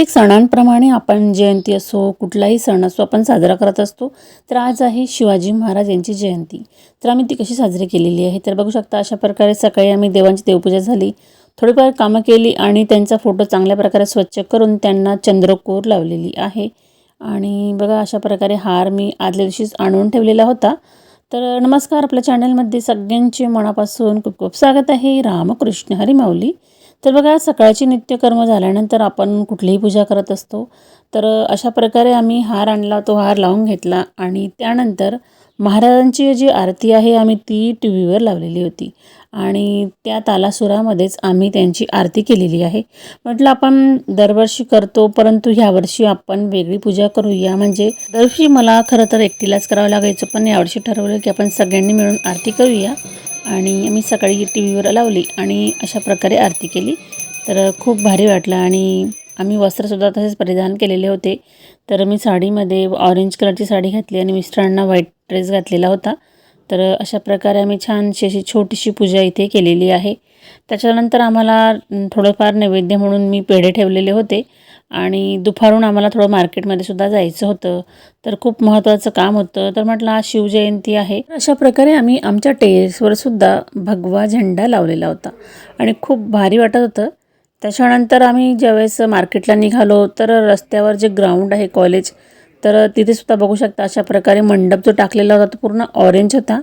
प्रत्येक सणांप्रमाणे आपण जयंती असो कुठलाही सण असो आपण साजरा करत असतो. तर आज आहे शिवाजी महाराज यांची जयंती. तर आम्ही ती कशी साजरी केलेली आहे? तर बघू शकता अशा प्रकारे सकाळी आम्ही देवांची देवपूजा झाली. थोडीफार कामं केली आणि त्यांचा फोटो चांगल्या प्रकारे स्वच्छ करून त्यांना चंद्रकोर लावलेली आहे. आणि बघा अशा प्रकारे हार मी आदल्या दिवशीच आणून ठेवलेला होता. तर नमस्कार आपल्या चॅनलमध्ये सगळ्यांचे मनापासून खूप खूप स्वागत आहे. रामकृष्ण हरी माऊली. तर बघा सकाळची नित्यकर्म झाल्यानंतर आपण कुठलीही पूजा करत असतो. तर अशा प्रकारे आम्ही हार आणला तो हार लावून घेतला आणि त्यानंतर महाराजांची जी आरती आहे आम्ही ती टी व्हीवर लावलेली होती. आणि त्या तालासुरामध्येच आम्ही त्यांची आरती केलेली आहे. म्हटलं आपण दरवर्षी करतो परंतु ह्यावर्षी आपण वेगळी पूजा करूया. म्हणजे दरवर्षी मला खरं तर एकटीलाच करावं लागायचं पण यावर्षी ठरवलं की आपण सगळ्यांनी मिळून आरती करूया. आणि मी सकाळी टी व्हीवर लावली आणि अशा प्रकारे आरती केली. तर खूप भारी वाटलं आणि आम्ही वस्त्रसुद्धा तसेच परिधान केलेले होते. तर मी साडीमध्ये ऑरेंज कलरची साडी घातली आणि मिस्टरांना व्हाईट ड्रेस घातलेला होता. तर अशा प्रकारे आम्ही छानशी अशी छोटीशी पूजा इथे केलेली आहे. त्याच्यानंतर आम्हाला थोडंफार नैवेद्य म्हणून मी पेढे ठेवलेले होते. आणि दुपारून आम्हाला थोडं मार्केटमध्ये सुद्धा जायचं होतं. तर खूप महत्त्वाचं काम होतं. तर म्हटलं आज शिवजयंती आहे. अशा प्रकारे आम्ही आमच्या टेरेसवर सुद्धा भगवा झेंडा लावलेला होता. आणि खूप भारी वाटत होतं. त्याच्यानंतर आम्ही ज्यावेळेस मार्केटला निघालो तर रस्त्यावर जे ग्राउंड आहे कॉलेज तर तिथेसुद्धा बघू शकता अशा प्रकारे मंडप जो टाकलेला होता तो पूर्ण ऑरेंज होता.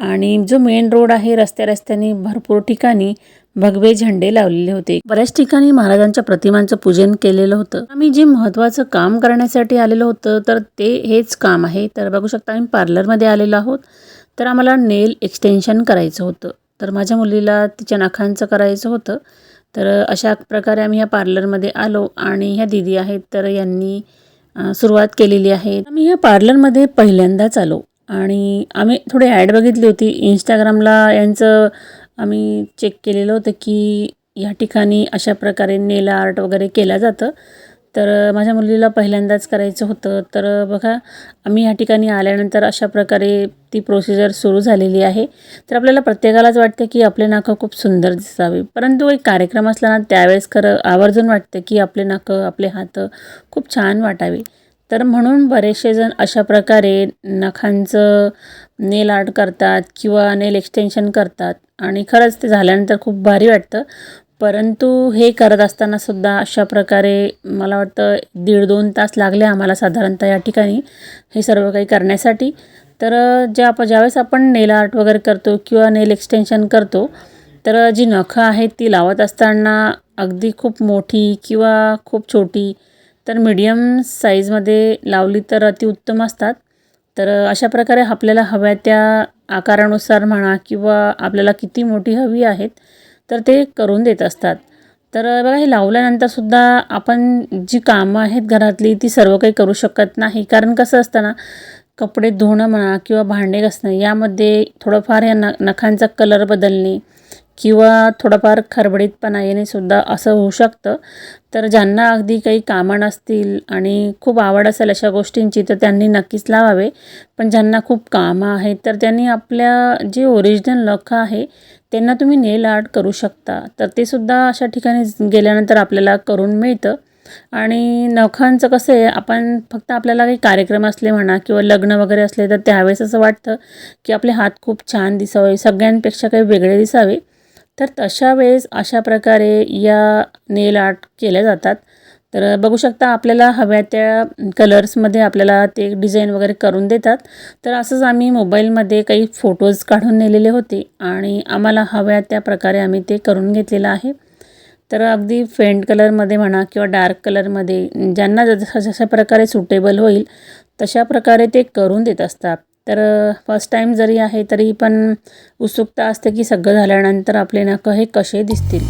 आणि जो मेन रोड आहे रस्त्या रस्त्याने भरपूर ठिकाणी भगवे झेंडे लावलेले होते. बऱ्याच ठिकाणी महाराजांच्या प्रतिमांचं पूजन केलेलं होतं. आम्ही जे महत्त्वाचं काम करण्यासाठी आलेलो होतं तर ते हेच काम आहे. तर बघू शकता आम्ही पार्लरमध्ये आलेलो आहोत. तर आम्हाला नेल एक्सटेन्शन करायचं होतं. तर माझ्या मुलीला तिच्या नखांचं करायचं होतं. तर अशा प्रकारे आम्ही ह्या पार्लरमध्ये आलो आणि ह्या दिदी आहेत तर यांनी सुरुवात केलेली आहे. आम्ही ह्या पार्लरमध्ये पहिल्यांदाच आलो आणि आम्ही थोडी ॲड बघितली होती. इंस्टाग्रामला यांचं आम्ही चेक केलेलं होतं की या ठिकाणी अशा प्रकारे नेल आर्ट वगैरे केलं जातं. तर माझ्या मुलीला पहिल्यांदाच करायचं होतं. तर बघा आम्ही ह्या ठिकाणी आल्यानंतर अशा प्रकारे ती प्रोसिजर सुरू झालेली आहे. तर आपल्याला प्रत्येकालाच वाटतं की आपले नाकं खूप सुंदर दिसावे. परंतु एक कार्यक्रम असला ना त्यावेळेस खरं आवर्जून वाटतं की आपले नाकं आपले हात खूप छान वाटावे. तर म्हणून बरेचसे जण अशा प्रकारे नखांचं नेल आर्ट करतात किंवा नेल एक्सटेन्शन करतात. आणि खरंच ते झाल्यानंतर खूप भारी वाटतं. परंतु हे करत असतानासुद्धा अशा प्रकारे मला वाटतं दीड दोन तास लागले आम्हाला साधारणतः या ठिकाणी हे सर्व काही करण्यासाठी. तर ज्या आपण ज्यावेळेस आपण नेल आर्ट वगैरे करतो किंवा नेल एक्सटेन्शन करतो तर जी नखं आहेत ती लावत असताना अगदी खूप मोठी किंवा खूप छोटी तर मीडियम साईजमध्ये लावली तर अतिउत्तम असतात. तर अशा प्रकारे आपल्याला हव्या त्या आकारानुसार म्हणा किंवा आपल्याला किती मोठी हवी आहेत तर ते करून देत असतात. तर बघा हे लावल्यानंतरसुद्धा आपण जी कामं आहेत घरातली ती सर्व काही करू शकत नाही. कारण कसं असतं ना कपडे धुणं म्हणा किंवा भांडे घासणं यामध्ये थोडंफार या न नखांचा कलर बदलणे किंवा थोडंफार खरबडीतपणा येणे सुद्धा असं होऊ शकतं. तर ज्यांना अगदी काही कामं नसतील आणि खूप आवड असेल अशा गोष्टींची तर त्यांनी नक्कीच लावावे. पण ज्यांना खूप कामं आहेत तर त्यांनी आपल्या जे ओरिजिनल नख आहे त्यांना तुम्ही नेल आर्ट करू शकता. तर ते सुद्धा अशा ठिकाणी गेल्यानंतर आपल्याला करून मिळतं. आणि नखांचं कसं आहे आपण फक्त आपल्याला काही कार्यक्रम असले म्हणा किंवा लग्न वगैरे असले तर त्यावेळेस असं वाटतं की आपले हात खूप छान दिसावे सगळ्यांपेक्षा काही वेगळे दिसावे. तर तशा वेळेस अशा प्रकारे या नेल आर्ट केल्या जातात. तर बघू शकता आपल्याला हव्या त्या कलर्समध्ये आपल्याला ते डिझाईन वगैरे करून देतात. तर असंच आम्ही मोबाईलमध्ये काही फोटोज काढून नेलेले होते आणि आम्हाला हव्या त्या प्रकारे आम्ही ते करून घेतलेलं आहे. तर अगदी फेंट कलरमध्ये म्हणा किंवा डार्क कलरमध्ये ज्यांना जसं जशा प्रकारे सुटेबल होईल तशा प्रकारे ते करून देत असतात. तर फर्स्ट टाईम जरी आहे तरी पण उत्सुकता असते की सगळं झाल्यानंतर आपले नखं हे कसे दिसतील.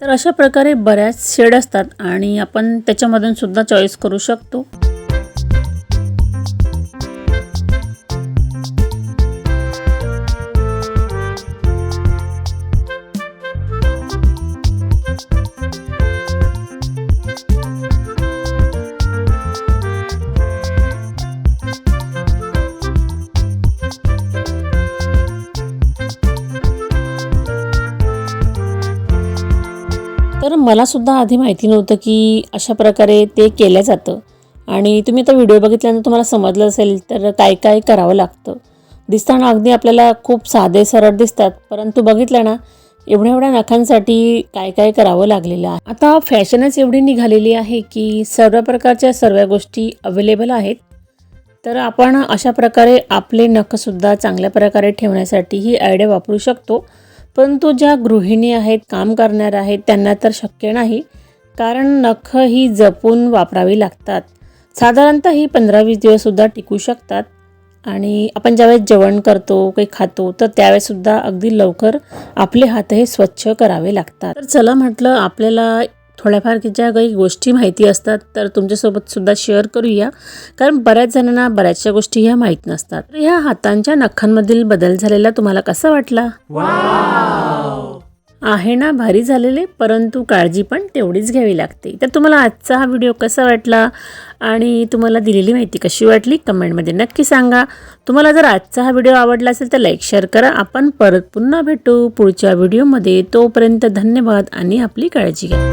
तर अशा प्रकारे बऱ्याच शेड असतात आणि आपण त्याच्यामधून सुद्धा चॉईस करू शकतो. मलासुद्धा आधी माहिती नव्हतं की अशा प्रकारे ते केलं जातं. आणि तुम्ही आता व्हिडिओ बघितल्यानंतर तुम्हाला समजलं असेल तर काय काय करावं लागतं. दिसताना अगदी आपल्याला खूप साधे सरळ दिसतात परंतु बघितलं ना एवढ्या एवढ्या नखांसाठी काय काय करावं लागलेलं आहे. आता फॅशनच एवढी निघालेली आहे की सर्व प्रकारच्या सर्व गोष्टी अवेलेबल आहेत. तर आपण अशा प्रकारे आपले नखसुद्धा चांगल्या प्रकारे ठेवण्यासाठी ही आयडिया वापरू शकतो. परंतु ज्या गृहिणी आहेत काम करणाऱ्या आहेत त्यांना तर शक्य नाही. कारण नख ही जपून वापरावी लागतात. साधारणतः ही पंधरा वीस दिवससुद्धा टिकू शकतात. आणि आपण ज्यावेळेस जेवण करतो काही खातो तर त्यावेळेससुद्धा अगदी लवकर आपले हात हे स्वच्छ करावे लागतात. तर चला म्हटलं आपल्याला थोड्याफार ज्या काही गोष्टी माहिती असतात तर तुमच्यासोबत सुद्धा शेअर करूया. कारण बऱ्याच जणांना बऱ्याचशा गोष्टी ह्या माहीत नसतात. तर ह्या हातांच्या नखांमधील बदल झालेला तुम्हाला कसा वाटला? आहे ना भारी झालेले परंतु काळजी पण तेवढीच घ्यावी लागते. तर तुम्हाला आजचा हा व्हिडिओ कसा वाटला? आणि तुम्हाला दिलेली माहिती कशी वाटली? कमेंटमध्ये नक्की सांगा. तुम्हाला जर आजचा हा व्हिडिओ आवडला असेल तर लाईक शेअर करा. आपण परत पुन्हा भेटू पुढच्या व्हिडिओमध्ये तोपर्यंत धन्यवाद आणि आपली काळजी घ्या.